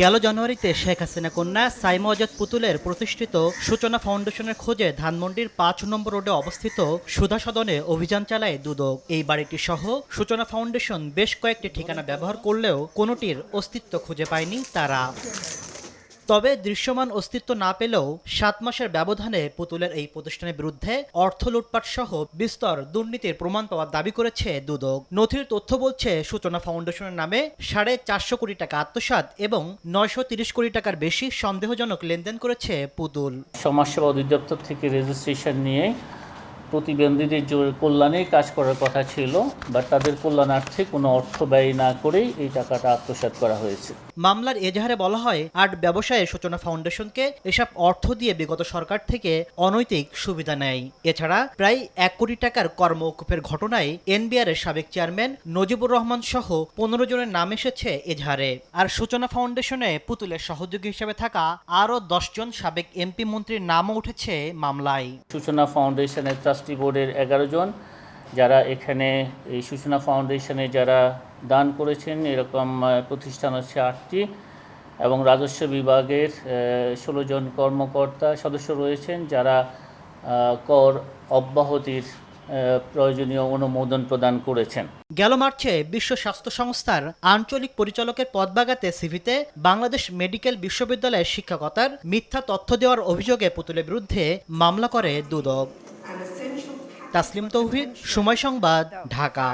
গেল জানুয়ারিতে শেখ হাসিনা কন্যা সাইমা আজাদ পুতুলের প্রতিষ্ঠিত সূচনা ফাউন্ডেশনের খোঁজে ধানমন্ডির পাঁচ নম্বর রোডে অবস্থিত সুধা সদনে অভিযান চালায় দুদক। এই বাড়িটি সহ সূচনা ফাউন্ডেশন বেশ কয়েকটি ঠিকানা ব্যবহার করলেও কোনোটির অস্তিত্ব খুঁজে পায়নি তারা। তবে দৃশ্যমান অস্তিত্ব না পেলেও সাত মাসের ব্যবধানে পুতুলের এই প্রতিষ্ঠানের বিরুদ্ধে অর্থ লুটপাট সহ বিস্তর দুর্নীতির প্রমাণ পাওয়ার দাবি করেছে দুদক। নথির তথ্য বলছে, সূচনা ফাউন্ডেশনের নামে সাড়ে চারশো কোটি টাকা আত্মসাৎ এবং নয়শো তিরিশ কোটি টাকার বেশি সন্দেহজনক লেনদেন করেছে পুতুল। সমাজসেবা অধিদপ্তর থেকে রেজিস্ট্রেশন নিয়ে প্রতিবন্ধীদের যে কল্যাণে কাজ করার কথা ছিল বা তাদের কল্যাণার্থে কোনো অর্থ ব্যয় না করেই এই টাকাটা আত্মসাৎ করা হয়েছে। মামলার এজাহারে বলা হয় আর্ট ব্যবসায়ে সূচনা ফাউন্ডেশনকে এসব অর্থ দিয়ে বিগত সরকার থেকে অনৈতিক সুবিধা নেয়। এছাড়া প্রায় এক কোটি টাকার কর্মকূপের ঘটনায় এনবিআর এর সাবেক চেয়ারম্যান নজিবুর রহমান সহ পনেরো জনের নাম এসেছে এজাহারে। আর সূচনা ফাউন্ডেশনে পুতুলের সহযোগী হিসেবে থাকা আরও দশজন সাবেক এমপি মন্ত্রীর নামও উঠেছে মামলায়। সূচনা ফাউন্ডেশনের ট্রাস্টি বোর্ডের এগারো জন, যারা এখানে এই সূচনা ফাউন্ডেশনে যারা দান করেছেন, এরকম প্রতিষ্ঠান হচ্ছে আটটি এবং রাজস্ব বিভাগের ষোলো জন কর্মকর্তা সদস্য রয়েছেন, যারা কর অব্যাহতির প্রয়োজনীয় অনুমোদন প্রদান করেছেন। গেল মার্চে বিশ্ব স্বাস্থ্য সংস্থার আঞ্চলিক পরিচালকের পদ বাগাতে সিভিতে বাংলাদেশ মেডিকেল বিশ্ববিদ্যালয়ের শিক্ষকতার মিথ্যা তথ্য দেওয়ার অভিযোগে পুতুলের বিরুদ্ধে মামলা করে দুদক। তাসলিম তৌহিদ সময় সংবাদ ঢাকা।